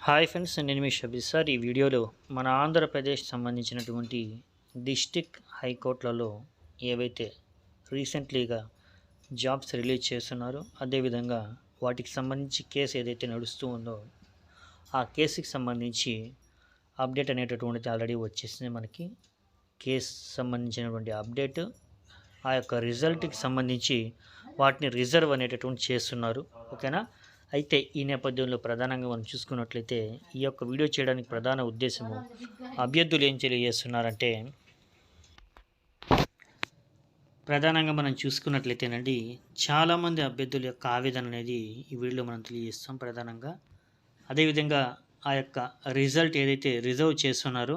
Hi friends నేను మీ షబీ sir. ఈ వీడియోలో మన ఆంధ్రప్రదేశ్ సంబంధించినటువంటి డిస్టిక్ హైకోర్టులలో ఏవైతే రీసెంట్లీగా జాబ్స్ రిలీజ్ చేస్తున్నారో అదేవిధంగా వాటికి సంబంధించి కేసు ఏదైతే నడుస్తూ ఉందో ఆ కేసుకి సంబంధించి అప్డేట్ అనేటటువంటిది ఆల్రెడీ వచ్చేసింది మనకి. కేసు సంబంధించినటువంటి అప్డేట్ ఆ యొక్క రిజల్ట్కి సంబంధించి వాటిని రిజర్వ్ అనేటటువంటి చేస్తున్నారు. ఓకేనా? అయితే ఈ నేపథ్యంలో ప్రధానంగా మనం చూసుకున్నట్లయితే ఈ యొక్క వీడియో చేయడానికి ప్రధాన ఉద్దేశము అభ్యర్థులు ఏం తెలియజేస్తున్నారంటే ప్రధానంగా మనం చూసుకున్నట్లయితేనండి చాలామంది అభ్యర్థుల యొక్క ఆవేదన అనేది ఈ వీడియోలో మనం తెలియజేస్తాం ప్రధానంగా. అదేవిధంగా ఆ యొక్క రిజల్ట్ ఏదైతే రిజర్వ్ చేస్తున్నారో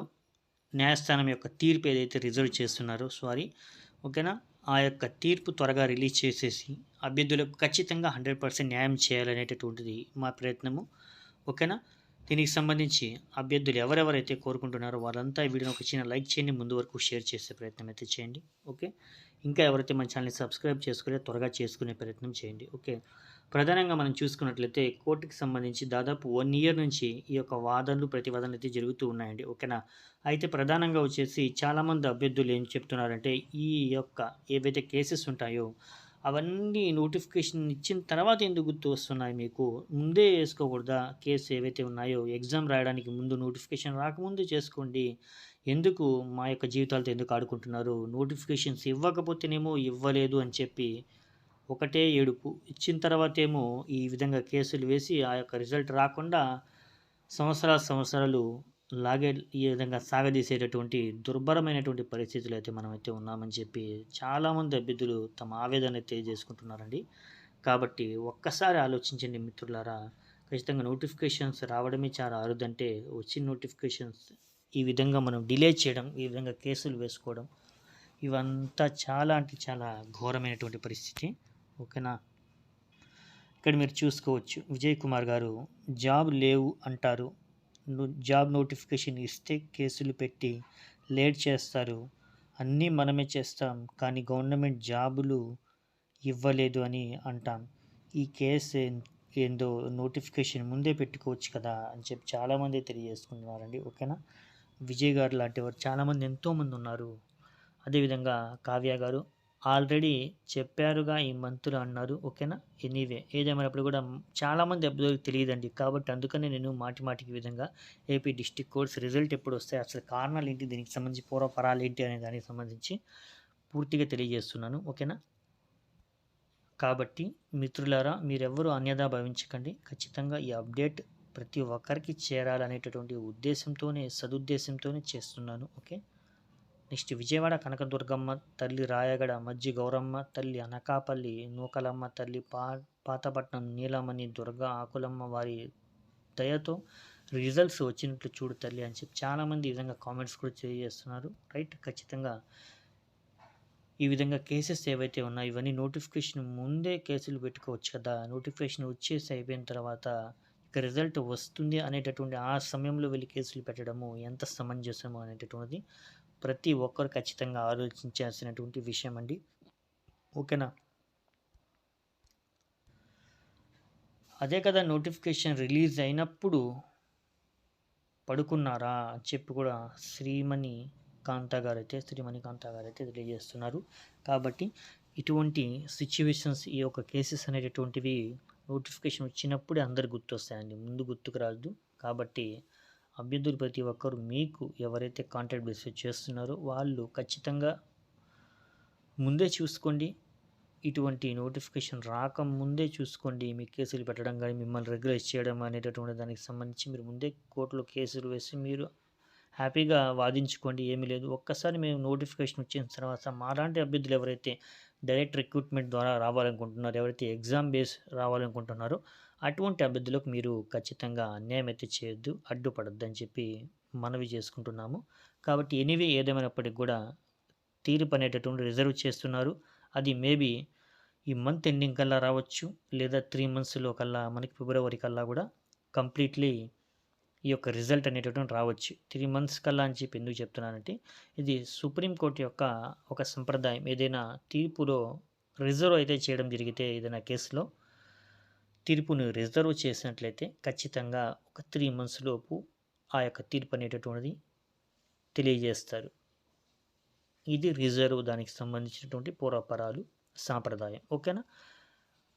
న్యాయస్థానం యొక్క తీర్పు ఏదైతే రిజర్వ్ చేస్తున్నారో సారీ ఓకేనా? ఆ యొక్క తీర్పు త్వరగా రిలీజ్ చేసేసి అభ్యర్థులకు ఖచ్చితంగా హండ్రెడ్ పర్సెంట్ న్యాయం చేయాలనేటటువంటిది మా ప్రయత్నము. ఓకేనా? దీనికి సంబంధించి అభ్యర్థులు ఎవరెవరైతే కోరుకుంటున్నారో వాళ్ళంతా ఈ వీడియోని ఒక చిన్న లైక్ చేయండి ముందు వరకు షేర్ చేసే ప్రయత్నం అయితే చేయండి. ఓకే? ఇంకా ఎవరైతే మన ఛానల్ని సబ్స్క్రైబ్ చేసుకునే త్వరగా చేసుకునే ప్రయత్నం చేయండి. ఓకే? ప్రధానంగా మనం చూసుకున్నట్లయితే కోర్టుకి సంబంధించి దాదాపు వన్ ఇయర్ నుంచి ఈ యొక్క వాదనలు ప్రతివాదనలు అయితే జరుగుతూ ఉన్నాయండి. ఓకేనా? అయితే ప్రధానంగా వచ్చేసి చాలామంది అభ్యర్థులు ఏం చెప్తున్నారంటే ఈ యొక్క ఏవైతే కేసెస్ ఉంటాయో అవన్నీ నోటిఫికేషన్ ఇచ్చిన తర్వాత ఎందుకు గుర్తు వస్తున్నాయి మీకు? ముందే వేసుకోకూడదా? కేసు ఏవైతే ఉన్నాయో ఎగ్జామ్ రాయడానికి ముందు నోటిఫికేషన్ రాకముందు చేసుకోండి. ఎందుకు మా యొక్క జీవితాలతో ఎందుకు ఆడుకుంటున్నారు? నోటిఫికేషన్స్ ఇవ్వకపోతేనేమో ఇవ్వలేదు అని చెప్పి ఒకటే ఏడుపు. ఇచ్చిన తర్వాత ఏమో ఈ విధంగా కేసులు వేసి ఆ యొక్క రిజల్ట్ రాకుండా సంవత్సరాల సంవత్సరాలు లాగే ఈ విధంగా సాగదీసేటటువంటి దుర్భరమైనటువంటి పరిస్థితులు అయితే మనమైతే ఉన్నామని చెప్పి చాలామంది అభ్యర్థులు తమ ఆవేదన తెలియజేసుకుంటున్నారండి. కాబట్టి ఒక్కసారి ఆలోచించండి మిత్రులారా ఖచ్చితంగా నోటిఫికేషన్స్ రావడమే చాలా అరుదంటే వచ్చిన నోటిఫికేషన్స్ ఈ విధంగా మనం డిలే చేయడం ఈ విధంగా కేసులు వేసుకోవడం ఇవంతా చాలా అంటే చాలా ఘోరమైనటువంటి పరిస్థితి. ఓకేనా? ఇక్కడ మీరు చూసుకోవచ్చు. విజయ్ కుమార్ గారు జాబ్ లేవు అంటారు. జాబ్ నోటిఫికేషన్ ఇస్తే కేసులు పెట్టి లేట్ చేస్తారు. అన్నీ మనమే చేస్తాం కానీ గవర్నమెంట్ జాబులు ఇవ్వలేదు అని అంటాం. ఈ కేసు ఏందో నోటిఫికేషన్ ముందే పెట్టుకోవచ్చు కదా అని చెప్పి చాలామంది తెలియజేసుకుంటున్నారండి. ఓకేనా? విజయ్ గారు లాంటి వారు చాలామంది ఎంతోమంది ఉన్నారు. అదేవిధంగా కావ్య గారు ఆల్రెడీ చెప్పారుగా ఈ మంత్రులు అన్నారు ఓకేనా? ఎనీవే ఏదేమైనప్పుడు కూడా చాలామంది అభ్యర్థులకు తెలియదండి. కాబట్టి అందుకనే నేను మాటి మాటికి విధంగా ఏపీ డిస్టిక్ కోర్స్ రిజల్ట్ ఎప్పుడు వస్తాయి అసలు కారణాలు ఏంటి దీనికి సంబంధించి పూర్వపరాలు ఏంటి అనే దానికి సంబంధించి పూర్తిగా తెలియజేస్తున్నాను ఓకేనా? కాబట్టి మిత్రులారా మీరెవ్వరూ అన్యదా భావించకండి. ఖచ్చితంగా ఈ అప్డేట్ ప్రతి ఒక్కరికి చేరాలనేటటువంటి ఉద్దేశంతోనే సదుద్దేశంతోనే చేస్తున్నాను ఓకే? నెక్స్ట్ విజయవాడ కనకదుర్గమ్మ తల్లి రాయగడ మజ్జి గౌరమ్మ తల్లి అనకాపల్లి నూకలమ్మ తల్లి పా పాతపట్నం నీలమణి దుర్గా ఆకులమ్మ వారి దయతో రిజల్ట్స్ వచ్చినట్లు చూడు తల్లి అని చెప్పి చాలామంది ఈ విధంగా కామెంట్స్ కూడా చేస్తున్నారు. రైట్? ఖచ్చితంగా ఈ విధంగా కేసెస్ ఏవైతే ఉన్నాయో ఇవన్నీ నోటిఫికేషన్ ముందే కేసులు పెట్టుకోవచ్చు కదా. నోటిఫికేషన్ వచ్చేసి అయిపోయిన తర్వాత ఇక రిజల్ట్ వస్తుంది అనేటటువంటి ఆ సమయంలో వెళ్ళి కేసులు పెట్టడము ఎంత సమంజసము అనేటటువంటిది ప్రతి ఒక్కరు ఖచ్చితంగా ఆలోచించాల్సినటువంటి విషయం అండి. ఓకేనా? అదే కదా నోటిఫికేషన్ రిలీజ్ అయినప్పుడు పడుకున్నారా అని చెప్పి కూడా శ్రీమణి కాంత గారు అయితే శ్రీమణి కాంత గారు అయితే తెలియజేస్తున్నారు. కాబట్టి ఇటువంటి సిచ్యువేషన్స్ ఈ యొక్క కేసెస్ అనేటటువంటివి నోటిఫికేషన్ వచ్చినప్పుడే అందరు గుర్తొస్తాయండి. ముందు గుర్తుకు రాదు కాబట్టి అభ్యర్థులు ప్రతి ఒక్కరు మీకు ఎవరైతే కాంటాక్ట్ బేస్ చేస్తున్నారో వాళ్ళు ఖచ్చితంగా ముందే చూసుకోండి. ఇటువంటి నోటిఫికేషన్ రాకముందే చూసుకోండి. మీ కేసులు పెట్టడం కానీ మిమ్మల్ని రెగ్యులైజ్ చేయడం అనేటటువంటి దానికి సంబంధించి మీరు ముందే కోర్టులో కేసులు వేసి మీరు హ్యాపీగా వాదించుకోండి. ఏమీ లేదు. ఒక్కసారి మేము నోటిఫికేషన్ వచ్చిన తర్వాత మాలాంటి అభ్యర్థులు ఎవరైతే డైరెక్ట్ రిక్రూట్మెంట్ ద్వారా రావాలనుకుంటున్నారో ఎవరైతే ఎగ్జామ్ బేస్ రావాలనుకుంటున్నారో అటువంటి అభ్యర్థులకు మీరు ఖచ్చితంగా అన్యాయం అయితే చేయొద్దు అడ్డుపడద్దు అని చెప్పి మనవి చేసుకుంటున్నాము. కాబట్టి ఎనీవే ఏదేమైనప్పటికీ కూడా తీర్పు అనేటటువంటి రిజర్వ్ చేస్తున్నారు. అది మేబీ ఈ మంత్ ఎండింగ్ కల్లా రావచ్చు లేదా త్రీ మంత్స్లో కల్లా మనకి ఫిబ్రవరి కల్లా కూడా కంప్లీట్లీ ఈ యొక్క రిజల్ట్ అనేటటువంటి రావచ్చు. త్రీ మంత్స్ కల్లా అని చెప్పి ఎందుకు చెప్తున్నానంటే ఇది సుప్రీంకోర్టు యొక్క ఒక సంప్రదాయం. ఏదైనా తీర్పులో రిజర్వ్ అయితే చేయడం జరిగితే ఏదైనా కేసులో తీర్పును రిజర్వ్ చేసినట్లయితే ఖచ్చితంగా ఒక త్రీ మంత్స్ లోపు ఆ యొక్క తీర్పు అనేటటువంటిది తెలియజేస్తారు. ఇది రిజర్వ్ దానికి సంబంధించినటువంటి పూర్వపరాలు సాంప్రదాయం. ఓకేనా?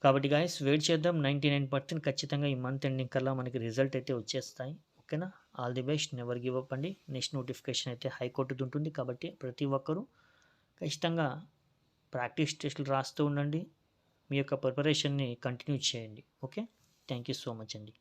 కాబట్టి గాయస్ వెయిట్ చేద్దాం. నైంటీ నైన్ పర్సెంట్ ఖచ్చితంగా ఈ మంత్ ఎండింగ్ కల్లా మనకి రిజల్ట్ అయితే వచ్చేస్తాయి. ఓకేనా? All the best never give up అండి. నెక్స్ట్ నోటిఫికేషన్ అయితే హైకోర్టుది ఉంటుంది కాబట్టి ప్రతి ఒక్కరూ ఖచ్చితంగా ప్రాక్టీస్ టెస్టులు రాస్తూ ఉండండి. మీ యొక్క ప్రిపరేషన్ని కంటిన్యూ చేయండి. Okay thank you so much అండి.